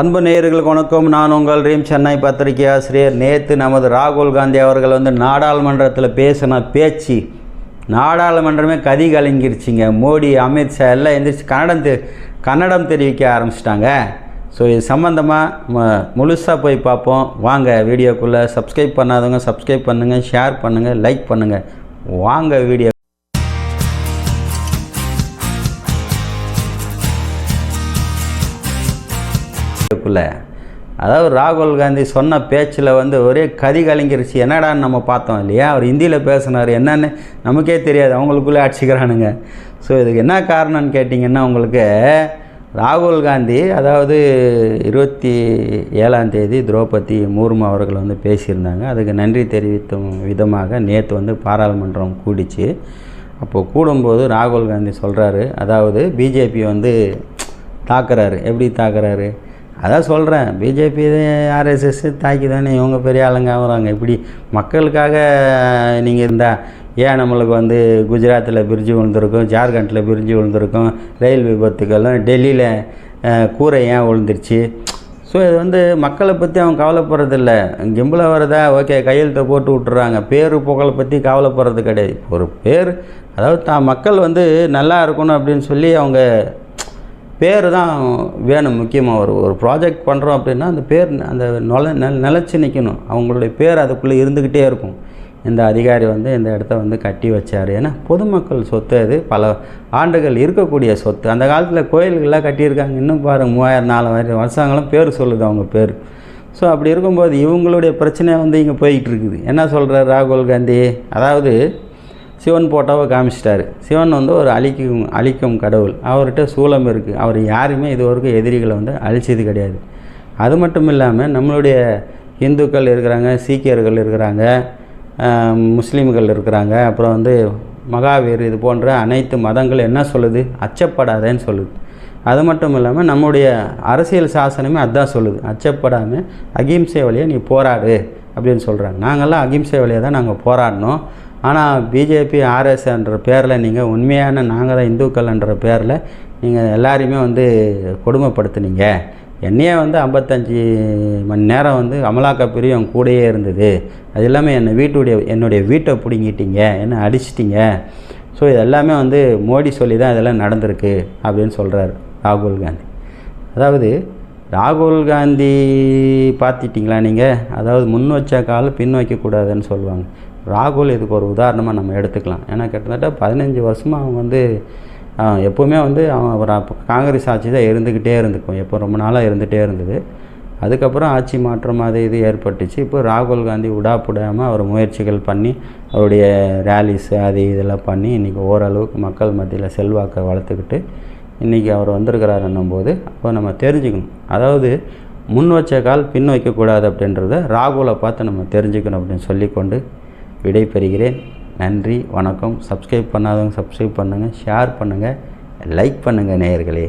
அன்பு நேயர்களுக்கு வணக்கம். நான் உங்கள் ரீம் சென்னை பத்திரிகை ஆசிரியர் நேற்று நமது ராகுல் காந்தி அவர்கள் வந்து நாடாளுமன்றத்தில் பேசின பேச்சு. நாடாளுமன்றமே கதி கலங்கிருச்சிங்க. மோடி அமித்ஷா எல்லாம் எந்திரிச்சு கன்னடம் தெ கன்னடம் தெரிவிக்க ஆரம்பிச்சிட்டாங்க. ஸோ இது சம்மந்தமாக முழுசாக போய் பார்ப்போம். வாங்க வீடியோக்குள்ளே சப்ஸ்கிரைப் பண்ணாதவங்க சப்ஸ்கிரைப் பண்ணுங்கள் ஷேர் பண்ணுங்கள் லைக் பண்ணுங்கள் வாங்க வீடியோ இதுக்குள்ள அதாவது ராகுல் காந்தி சொன்ன பேச்சில் வந்து ஒரே கதி கலங்கிருச்சு. என்னடான்னு நம்ம பார்த்தோம் இல்லையா? அவர் ஹிந்தியில் பேசினார். என்னன்னு நமக்கே தெரியாது. அவங்களுக்குள்ளே அடிச்சுக்கிறானுங்க. ஸோ இதுக்கு என்ன காரணம்னு கேட்டிங்கன்னா உங்களுக்கு ராகுல் காந்தி அதாவது இருபத்தி ஏழாம் தேதி திரௌபதி முர்மு அவர்கள் வந்து பேசியிருந்தாங்க. அதுக்கு நன்றி தெரிவித்தும் விதமாக நேற்று வந்து பாராளுமன்றம் கூடிச்சு. அப்போது கூடும்போது ராகுல் காந்தி சொல்கிறாரு அதாவது பிஜேபி வந்து தாக்குறாரு. எப்படி தாக்குறாரு? அதான் சொல்கிறேன் பிஜேபி ஆர்எஸ்எஸ் தாக்கி தானே இவங்க பெரிய ஆளுங்க ஆகுறாங்க. இப்படி மக்களுக்காக நீங்கள் இருந்தால் ஏன் நம்மளுக்கு வந்து குஜராத்தில் பிரிஞ்சு விழுந்திருக்கும் ஜார்க்கண்டில் பிரிஞ்சு விழுந்திருக்கும் ரயில் விபத்துக்கெல்லாம் டெல்லியில் கூரை ஏன் விழுந்துருச்சு? ஸோ இது வந்து மக்களை பற்றி அவங்க கவலைப்படுறதில்ல. கிம்பில் வரதா? ஓகே கையெழுத்தை போட்டு விட்டுறாங்க. பேர் புகழை பற்றி கவலைப்படுறது கிடையாது. ஒரு பேர் அதாவது தான் மக்கள் வந்து நல்லா இருக்கணும் அப்படின்னு சொல்லி அவங்க பேர் தான் வேணும் முக்கியமாக ஒரு ஒரு ப்ராஜெக்ட் பண்ணுறோம் அப்படின்னா அந்த பேர் அந்த நொல நெ நிலச்சி நிற்கணும் அவங்களுடைய பேர் அதுக்குள்ளே இருந்துக்கிட்டே இருக்கும். இந்த அதிகாரி வந்து இந்த இடத்த வந்து கட்டி வச்சார். ஏன்னா பொதுமக்கள் சொத்து அது. பல ஆண்டுகள் இருக்கக்கூடிய சொத்து. அந்த காலத்தில் கோயில்கள்லாம் கட்டியிருக்காங்க. இன்னும் பாருங்கள் மூவாயிரம் நாலாயிரம் வருஷங்களும் பேர் சொல்லுது அவங்க பேர். ஸோ அப்படி இருக்கும்போது இவங்களுடைய பிரச்சனை வந்து இங்கே போய்கிட்டு இருக்குது. என்ன சொல்கிறார் ராகுல் காந்தி? அதாவது சிவன் போட்டோவை காமிச்சிட்டாரு. சிவன் வந்து ஒரு அழிக்கும் அழிக்கும் கடவுள். அவர்கிட்ட சூலம் இருக்குது அவர் யாருமே இது வரைக்கும் எதிரிகளை வந்து அழிச்சது கிடையாது. அது மட்டும் இல்லாமல் நம்மளுடைய இந்துக்கள் இருக்கிறாங்க சீக்கியர்கள் இருக்கிறாங்க முஸ்லீம்கள் இருக்கிறாங்க அப்புறம் வந்து மகாவீர் இது போன்ற அனைத்து மதங்கள் என்ன சொல்லுது? அச்சப்படாதேன்னு சொல்லுது. அது மட்டும் இல்லாமல் நம்முடைய அரசியல் சாசனமே அதான் சொல்லுது. அச்சப்படாமல் அகிம்சை வழியை நீ போராடு அப்படின்னு சொல்கிறாங்க நாங்கள்லாம் அகிம்சை வழியை தான் நாங்கள் போராடினோம் ஆனால் பிஜேபி ஆர்எஸ் என்ற பேரில் நீங்கள் உண்மையான நாங்கள் தான் இந்துக்கள்ன்ற பேரில் நீங்கள் எல்லாரையுமே வந்து கொடுமைப்படுத்துனீங்க. என்னையே வந்து ஐம்பத்தஞ்சு மணி நேரம் வந்து அமலாக்க பிரியம் கூடயே இருந்தது. அது இல்லாமல் என்னை வீட்டுடைய என்னுடைய வீட்டை பிடுங்கிட்டீங்க என்னை அடிச்சிட்டிங்க. ஸோ இது எல்லாமே வந்து மோடி சொல்லி தான் இதெல்லாம் நடந்திருக்கு அப்படின்னு சொல்கிறார் ராகுல் காந்தி. அதாவது ராகுல் காந்தி பார்த்துட்டிங்களா நீங்கள் அதாவது முன் வச்ச கால் பின் வைக்கக்கூடாதுன்னு சொல்லுவாங்க. ராகுல் இதுக்கு ஒரு உதாரணமாக நம்ம எடுத்துக்கலாம். ஏன்னா கிட்டத்தட்ட பதினஞ்சு வருஷமாக அவங்க வந்து எப்போவுமே வந்து அவன் ஒரு காங்கிரஸ் ஆட்சி தான் இருந்துக்கிட்டே இருந்துக்கும் எப்போ ரொம்ப நாளாக இருந்துகிட்டே இருந்தது. அதுக்கப்புறம் ஆட்சி மாற்றம் அது இது ஏற்பட்டுச்சு. இப்போ ராகுல் காந்தி விடாப்புடாமல் அவர் முயற்சிகள் பண்ணி அவருடைய ரேலிஸ் அது இதெல்லாம் பண்ணி இன்றைக்கி ஓரளவுக்கு மக்கள் மத்தியில் செல்வாக்கை வளர்த்துக்கிட்டு இன்றைக்கி அவர் வந்திருக்கிறாருன்னும் போது அப்போ நம்ம தெரிஞ்சுக்கணும். அதாவது முன் வச்ச கால் பின் வைக்கக்கூடாது அப்படின்றத ராகுலை பார்த்து நம்ம தெரிஞ்சுக்கணும் அப்படின்னு சொல்லிக்கொண்டு விடைபெறுகிறேன். நன்றி வணக்கம். சப்ஸ்கிரைப் பண்ணாதவங்க சப்ஸ்கிரைப் பண்ணுங்கள் ஷேர் பண்ணுங்கள் லைக் பண்ணுங்கள் நேயர்களே.